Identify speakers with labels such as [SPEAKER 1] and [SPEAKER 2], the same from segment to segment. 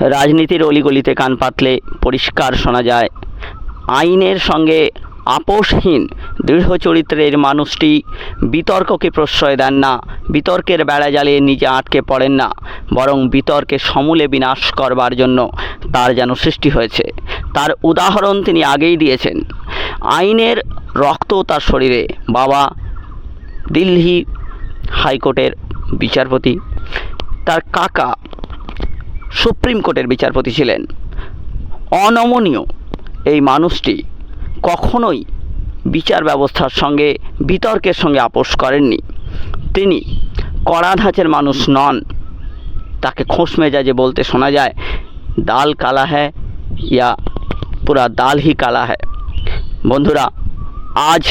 [SPEAKER 1] রাজনীতির অলিগলিতে কান পাতলে পরিষ্কার শোনা যায়। আইনের সঙ্গে আপোষহীন দৃঢ় চরিত্রের মানুষটি বিতর্ককে প্রশ্রয় দেন না, বিতর্কের বেড়া জালে নিজে আটকে পড়েন না, বরং বিতর্কে সমূলে বিনাশ করবার জন্য তার যেন সৃষ্টি হয়েছে। তার উদাহরণ তিনি আগেই দিয়েছেন। আইনের রক্ত তার শরীরে। বাবা দিল্লি হাইকোর্টের বিচারপতি। তার কাকা সুপ্রিম কোর্টের বিচারপতি ছিলেন। অনমনীয় এই মানুষটি কখনোই বিচার ব্যবস্থার সঙ্গে, বিতর্কের সঙ্গে আপোষ করেননি। তিনি কড়া ধাঁচের মানুষ নন। তাকে খোঁস মেজাজে বলতে শোনা যায়, দাল কালা হ্যায় ইয়া পুরা দাল হি কালা হ্যায়? বন্ধুরা, আজ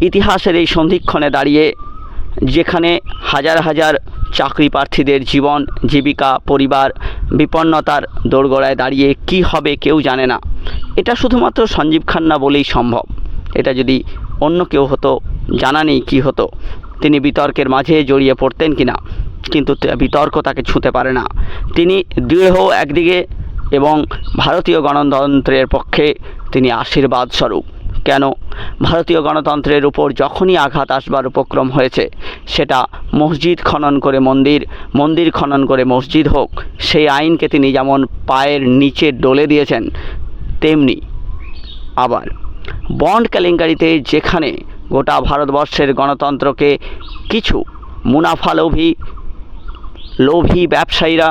[SPEAKER 1] ইতিহাসের এই সন্ধিক্ষণে দাঁড়িয়ে, যেখানে হাজার হাজার চাকরি প্রার্থীদের জীবন, জীবিকা, পরিবার, বিপন্নতার দোরগোড়ায় দাঁড়িয়ে কি হবে কেউ জানে না। এটা শুধুমাত্র সঞ্জীব খান্না বলেই সম্ভব। এটা যদি অন্য কেউ হতো, জানা নেই কী হতো, তিনি বিতর্কের মাঝে জড়িয়ে পড়তেন কি না কিন্তু বিতর্ক তাকে ছুঁতে পারে না। তিনি দৃঢ় একদিকে এবং ভারতীয় গণতন্ত্রের পক্ষে তিনি আশীর্বাদ স্বরূপ কেন? ভারতীয় গণতন্ত্রের উপর যখনই আঘাত আসবার উপক্রম হয়েছে, সেটা মসজিদ খনন করে মন্দির মন্দির খনন করে মসজিদ হোক, সেই আইনকে তিনি যেমন পায়ের নিচে ডলে দিয়েছেন, তেমনি আবার বন্ড কেলেঙ্কারিতে যেখানে গোটা ভারতবর্ষের গণতন্ত্রকে কিছু মুনাফালোভী লোভী ব্যবসায়ীরা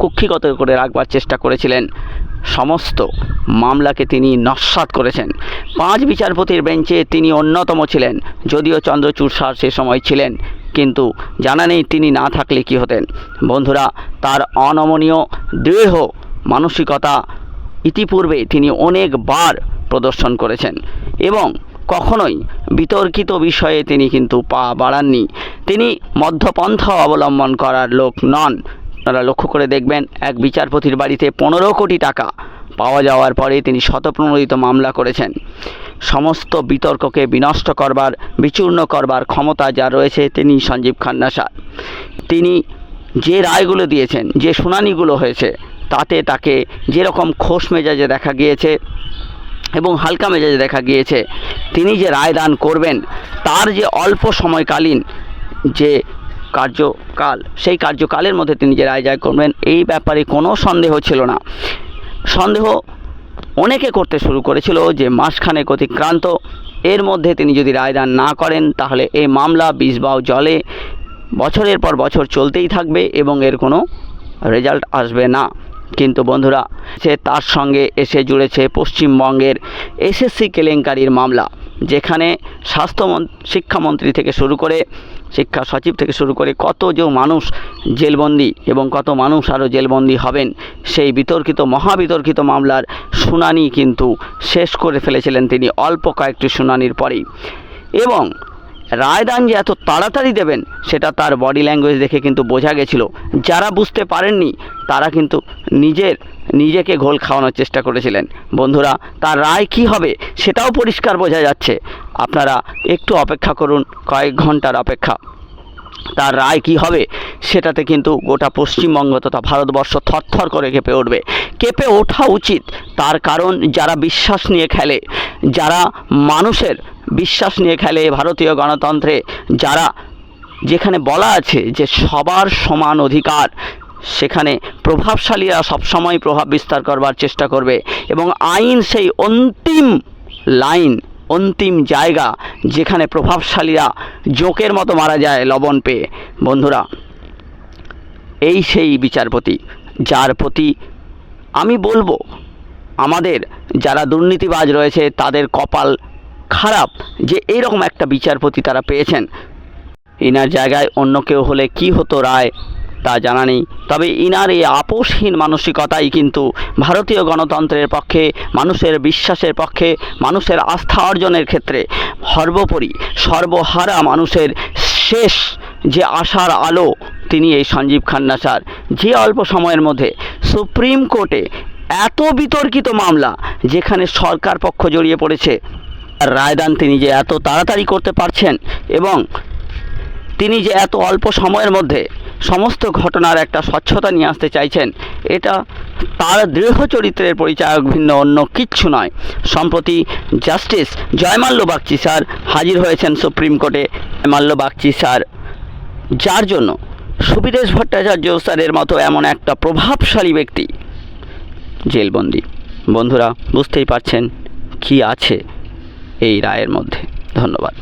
[SPEAKER 1] কুক্ষিগত করে রাখবার চেষ্টা করেছিলেন সমস্ত মামলাকে তিনি নস্বাত করেছেন। পাঁচ বিচারপতির বেঞ্চে তিনি অন্যতম ছিলেন, যদিও চন্দ্রচূড় স্যার সে সময় ছিলেন, কিন্তু জানা নেই তিনি না থাকলে কি হতেন। বন্ধুরা, তার অনমনীয় দৃঢ় মানসিকতা ইতিপূর্বে তিনি অনেকবার প্রদর্শন করেছেন এবং কখনোই বিতর্কিত বিষয়ে তিনি কিন্তু পা বাড়াননি। তিনি মধ্যপন্থা অবলম্বন করার লোক নন আপনারা লক্ষ্য করে দেখবেন, এক বিচারপতির বাড়িতে পনেরো কোটি টাকা পাওয়া যাওয়ার পরে তিনি শতপ্রণোদিত মামলা করেছেন। সমস্ত বিতর্ককে বিনষ্ট করবার, বিচূর্ণ করবার ক্ষমতা যা রয়েছে তিনি সঞ্জীব খান্না স্যার তিনি যে রায়গুলো দিয়েছেন, যে শুনানিগুলো হয়েছে, তাতে তাকে যেরকম খোশ মেজাজে দেখা গিয়েছে এবং হালকা মেজাজে দেখা গিয়েছে, তিনি যে রায় দান করবেন, তার যে অল্প সময়কালীন যে কার্যকাল, সেই কার্যকালের মধ্যে তিনি যে রায় যায় করবেন, এই ব্যাপারে কোনো সন্দেহ ছিল না। সন্দেহ অনেকে করতে শুরু করেছিল যে মাসখানেক অতিক্রান্ত। এর মধ্যে তিনি যদি রায়দান না করেন, তাহলে এই মামলা বিষবাও জলে বছরের পর বছর চলতেই থাকবে এবং এর কোনো রেজাল্ট আসবে না। কিন্তু বন্ধুরা, সে তার সঙ্গে এসে জুড়েছে পশ্চিমবঙ্গের এসএসসি কেলেঙ্কারির মামলা। যেখানে স্বাস্থ্য শিক্ষামন্ত্রী থেকে শুরু করে শিক্ষা সচিব থেকে শুরু করে কত যে মানুষ জেলবন্দি এবং কত মানুষ আরও জেলবন্দি হবেন, সেই বিতর্কিত, মহাবিতর্কিত মামলার শুনানি কিন্তু শেষ করে ফেলেছিলেন তিনি অল্প কয়েকটি শুনানির পরেই। এবং রায়দান যে এত তাড়াতাড়ি দেবেন, সেটা তার বডি ল্যাঙ্গুয়েজ দেখে কিন্তু বোঝা গেছিল। যারা বুঝতে পারেননি, তারা কিন্তু নিজের, নিজেকে ঘোল খাওয়ানোর চেষ্টা করেছিলেন। বন্ধুরা, তার রায় কি হবে, সেটাও পরিষ্কার বোঝা যাচ্ছে। আপনারা একটু অপেক্ষা করুন, কয়েক ঘণ্টার অপেক্ষা। তার রায় কি হবে, সেটাতে কিন্তু গোটা পশ্চিমবঙ্গ তথা ভারতবর্ষ থরথর করে কেঁপে উঠবে। কেঁপে ওঠা উচিত, তার কারণ যারা বিশ্বাস নিয়ে খেলে, যারা মানুষের বিশ্বাস নিয়ে খেলে ভারতীয় গণতন্ত্রে যারা, যেখানে বলা আছে যে সবার সমান অধিকার, সেখানে প্রভাবশালীরা সবসময় প্রভাব বিস্তার করবার চেষ্টা করবে এবং আইন সেই অন্তিম লাইন, অন্তিম জায়গা যেখানে প্রভাবশালীরা জোকের মতো মারা যায় লবণ পেয়ে। বন্ধুরা, এই সেই বিচারপতি, যার প্রতি আমি বলব, আমাদের যারা দুর্নীতিবাজ রয়েছে তাদের কপাল খারাপ যে এইরকম একটা বিচারপতি তারা পেয়েছেন। ইনার জায়গায় অন্য কেউ হলে কি হতো রায়, তা জানা নেই। তবে ইনার এই আপোষহীন মানসিকতাই কিন্তু ভারতীয় গণতন্ত্রের পক্ষে, মানুষের বিশ্বাসের পক্ষে, মানুষের আস্থা অর্জনের ক্ষেত্রে সর্বোপরি সর্বহারা মানুষের শেষ যে আশার আলো তিনি এই সঞ্জীব খান্না স্যার। যে অল্প সময়ের মধ্যে সুপ্রিম কোর্টে এত বিতর্কিত মামলা যেখানে সরকার পক্ষ জড়িয়ে পড়েছে রায়দান তিনি যে এত তাড়াতাড়ি করতে পারছেন এবং তিনি যে এত অল্প সময়ের মধ্যে সমস্ত ঘটনার একটা স্বচ্ছতা নিয়ে আসতে চাইছেন, এটা তার দৃঢ় চরিত্রের পরিচায়ক ভিন্ন অন্য কিচ্ছু নয়। সম্প্রতি জাস্টিস জয়মাল্য বাগচি স্যার হাজির হয়েছেন সুপ্রিম কোর্টে। জয়মাল্য বাগচি স্যার, যার জন্য সুবিদেশ ভট্টাচার্য স্যারের মতো এমন একটা প্রভাবশালী ব্যক্তি। জেলবন্দি। বন্ধুরা, বুঝতেই পারছেন কি আছে। এই রায়ের মধ্যে। ধন্যবাদ।